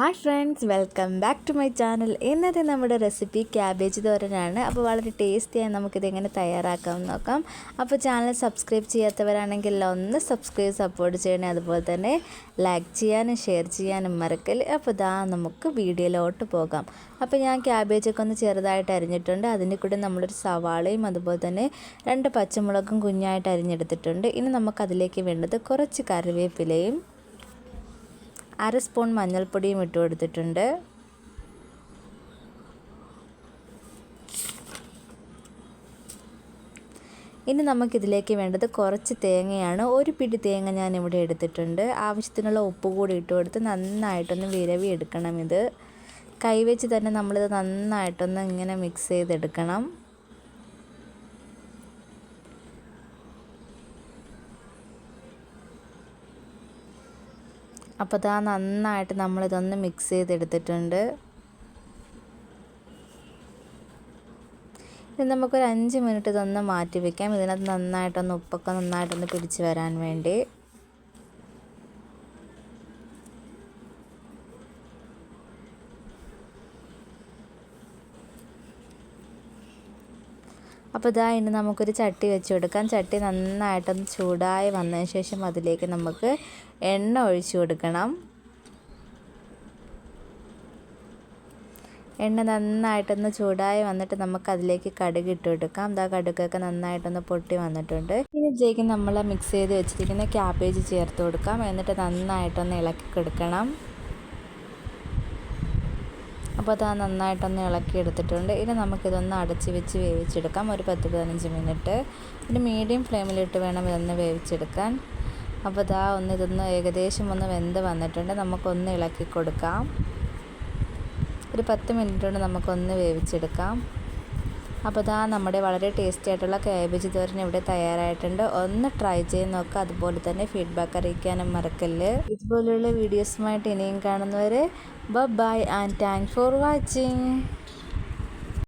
Hi friends welcome back to my channel ഇന്നത്തെ നമ്മുടെ recipe cabbage തോരനാണ്. അപ്പോൾ വളരെ ടേസ്റ്റിയായി നമുക്കിത് എങ്ങനെ തയ്യാറാക്കാം നോക്കാം. അപ്പോൾ ചാനൽ സബ്സ്ക്രൈബ് ചെയ്യാത്തവരാണെങ്കിൽ ഒന്ന് സബ്സ്ക്രൈബ് സപ്പോർട്ട് ചെയ്യണേ. അതുപോലെ തന്നെ ലൈക്ക് ചെയ്യാനും ഷെയർ ചെയ്യാനും മറക്കൽ അപ്പോൾ ഇതാ നമുക്ക് വീഡിയോയിലോട്ട് പോകാം. അപ്പോൾ ഞാൻ ക്യാബേജൊക്കെ ഒന്ന് ചെറുതായിട്ട് അരിഞ്ഞിട്ടുണ്ട്. അതിന്റെ കൂടെ നമ്മളൊരു സവാളയും അതുപോലെ തന്നെ രണ്ട് പച്ചമുളകും കുഞ്ഞായിട്ട് അരിഞ്ഞെടുത്തിട്ടുണ്ട്. ഇനി നമുക്കതിലേക്ക് വേണ്ടത് കുറച്ച് കറിവേപ്പിലയും അര സ്പൂൺ മഞ്ഞൾപ്പൊടിയും ഇട്ട് കൊടുത്തിട്ടുണ്ട്. ഇനി നമുക്കിതിലേക്ക് വേണ്ടത് കുറച്ച് തേങ്ങയാണ്. ഒരു പിടി തേങ്ങ ഞാൻ ഇവിടെ എടുത്തിട്ടുണ്ട്. ആവശ്യത്തിനുള്ള ഉപ്പ് കൂടി ഇട്ട് കൊടുത്ത് നന്നായിട്ടൊന്ന് വിരവി എടുക്കണം ഇത്. കൈവച്ച് തന്നെ നമ്മളിത് നന്നായിട്ടൊന്ന് ഇങ്ങനെ മിക്സ് ചെയ്തെടുക്കണം. അപ്പോൾ ഇതാ നന്നായിട്ട് നമ്മളിതൊന്ന് മിക്സ് ചെയ്തെടുത്തിട്ടുണ്ട്. ഇനി നമുക്കൊരു അഞ്ച് മിനിറ്റ് ഇതൊന്ന് മാറ്റി വെക്കാം ഇതിനകത്ത് നന്നായിട്ടൊന്ന് ഉപ്പൊക്കെ നന്നായിട്ടൊന്ന് പിടിച്ച് വരാൻ വേണ്ടി. അപ്പോൾ ഇതാ ഇനി നമുക്കൊരു ചട്ടി വെച്ച് കൊടുക്കാം. ചട്ടി നന്നായിട്ടൊന്ന് ചൂടായി വന്നതിന് ശേഷം അതിലേക്ക് നമുക്ക് എണ്ണ ഒഴിച്ചു കൊടുക്കണം. എണ്ണ നന്നായിട്ടൊന്ന് ചൂടായി വന്നിട്ട് നമുക്ക് അതിലേക്ക് കടുക് ഇട്ട് കൊടുക്കാം. ഇതാ കടുകൊക്കെ നന്നായിട്ടൊന്ന് പൊട്ടി വന്നിട്ടുണ്ട്. ഇതിലേക്ക് നമ്മൾ മിക്സ് ചെയ്ത് വെച്ചിരിക്കുന്ന ക്യാബേജ് ചേർത്ത് കൊടുക്കാം. എന്നിട്ട് നന്നായിട്ടൊന്ന് ഇളക്കി കൊടുക്കണം. അപ്പോൾ അത് നന്നായിട്ടൊന്ന് ഇളക്കി എടുത്തിട്ടുണ്ട് ഇനി നമുക്കിതൊന്ന് അടച്ച് വെച്ച് വേവിച്ചെടുക്കാം. ഒരു പത്ത് പതിനഞ്ച് മിനിറ്റ്. ഒരു മീഡിയം ഫ്ലെയിമിലിട്ട് വേണം ഇതൊന്ന് വേവിച്ചെടുക്കാൻ. അപ്പോൾ ഇതാ ഒന്ന് ഇതൊന്ന് ഏകദേശം ഒന്ന് വെന്ത് വന്നിട്ടുണ്ട്. നമുക്കൊന്ന് ഇളക്കി കൊടുക്കാം ഒരു പത്ത് മിനിറ്റ് കൊണ്ട് നമുക്കൊന്ന് വേവിച്ചെടുക്കാം. അപ്പോൾ ഇതാ നമ്മുടെ വളരെ ടേസ്റ്റി ആയിട്ടുള്ള കാബേജ് തോരൻ ഇവിടെ തയ്യാറായിട്ടുണ്ട്. ഒന്ന് ട്രൈ ചെയ്ത് നോക്കുക അതുപോലെ തന്നെ ഫീഡ്ബാക്ക് അറിയിക്കാനും മറക്കല്ല്. ഇതുപോലെയുള്ള വീഡിയോസുമായിട്ട് ഇനിയും കാണുന്നവരെ bye and thank for watching